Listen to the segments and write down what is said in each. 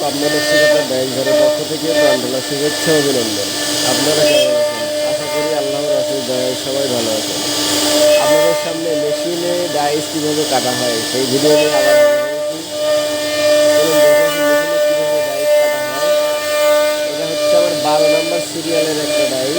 Pabna নকশিকাতা bank ঘরের পক্ষ থেকে প্রাণঢালা শুভেচ্ছা অভিনন্দন। আপনারা কেমন আছেন? আশা করি আল্লাহর দয়ায় সবাই ভালো আছেন। আপনাদের সামনে মেশিনে ডাইস কীভাবে কাটা হয় সেই ভিডিও নিয়ে আবার বারো নম্বর সিরিয়ালের একটা ডাইস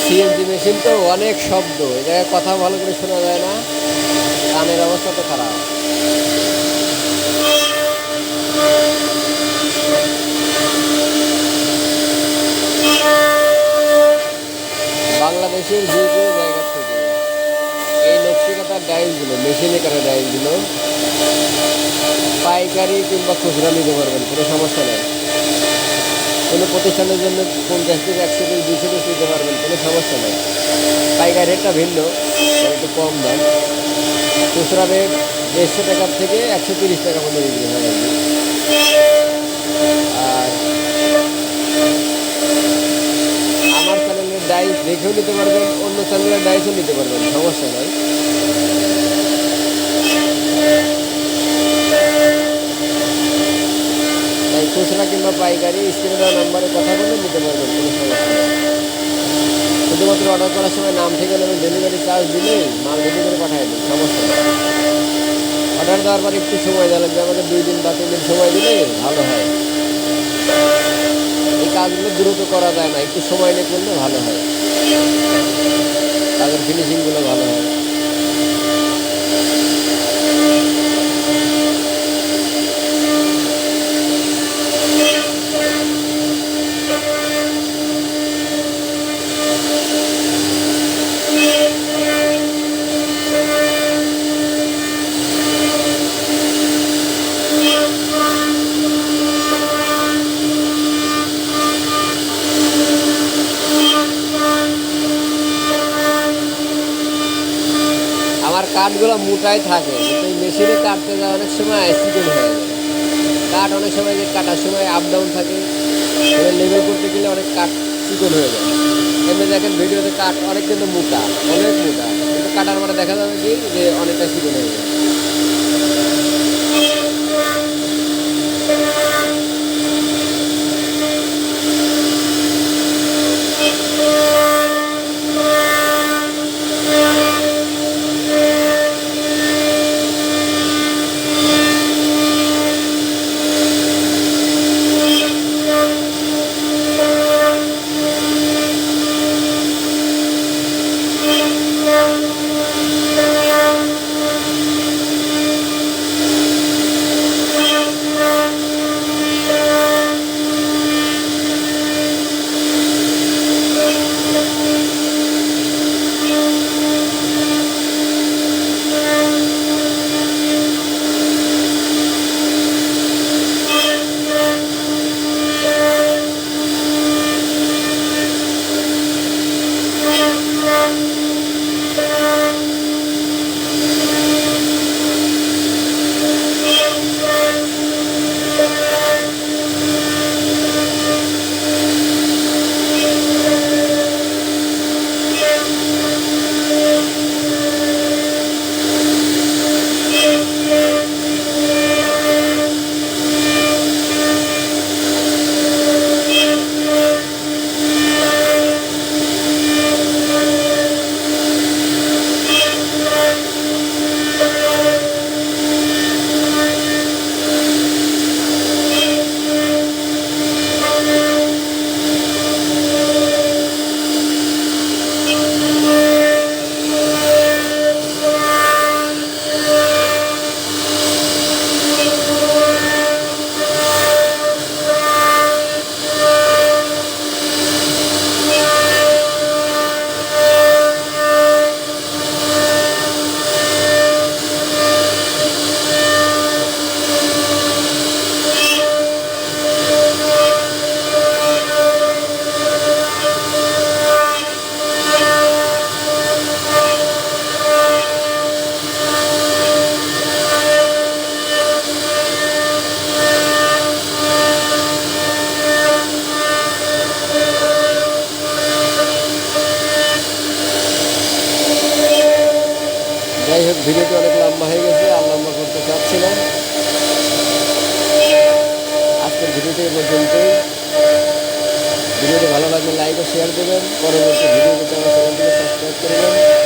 সিএনজি মেশিন তো অনেক শব্দ এই জায়গায় কথা ভালো করে শোনা যায় না। কানের অবস্থা তো খারাপ। বাংলাদেশের যে কোনো জায়গা থেকে এই নকশিকাতার ডাইলগুলো মেশিনে কাটা ডাইলগুলো পাইকারি কিংবা খুচরা নিতে পারবেন, কোনো সমস্যা নেই। কোনো প্রতিষ্ঠানের জন্য পঞ্চাশ থেকে একশো পিস দুশো পিস নিতে পারবেন, কোনো সমস্যা নেই। পাইকারি রেটটা ভিন্ন একটু কম দাম। খুচরা রেট দেড়শো টাকার থেকে একশো তিরিশ টাকা পর্যন্ত বিক্রি হয় আর আমার চ্যানেলের ডাইস দেখেও নিতে পারবেন, অন্য চ্যানেলের ডাইসও নিতে পারবেন, সমস্যা নয় খুচরা কিংবা পাইকারি স্ক্রিনে দেওয়া নাম্বারে কথা বলে নিতে পারবেন, কোনো সমস্যা নেই। শুধুমাত্র অর্ডার করার সময় নাম, ঠিকানা এবং ডেলিভারি চার্জ দিলেই মাল করে পাঠিয়ে দেন সমস্যা নেই। অর্ডার দেওয়ার পর একটু সময় দেওয়া লাগবে, আমাদের দুই দিন বা তিন দিন সময় দিলে ভালো হয়। এই কাজগুলো দ্রুত করা যায় না, একটু সময় নিয়ে করলে ভালো হয়। তাদের ফিনিশিংগুলো ভালো হয় আমার কাঠগুলো মোটাই থাকে, কিন্তু এই মেশিনে কাটতে যায় অনেক সময় অ্যাক্সিডেন্ট হয়ে যায়। কাঠ অনেক সময় যে কাটার সময় আপ ডাউন থাকে লেভেল করতে গেলে অনেক কাঠ চিকন হয়ে যায়। এমনি দেখেন ভিডিওতে কাঠ অনেক কিন্তু মোটা, অনেক মোটা, কিন্তু কাটার পরে দেখা যাবে কি? যে অনেকটা চিকন হয়ে যায়। শেয়ার দেবেন। পরবর্তী ভিডিও পেতে আমার চ্যানেলটিকে সাবস্ক্রাইব করবেন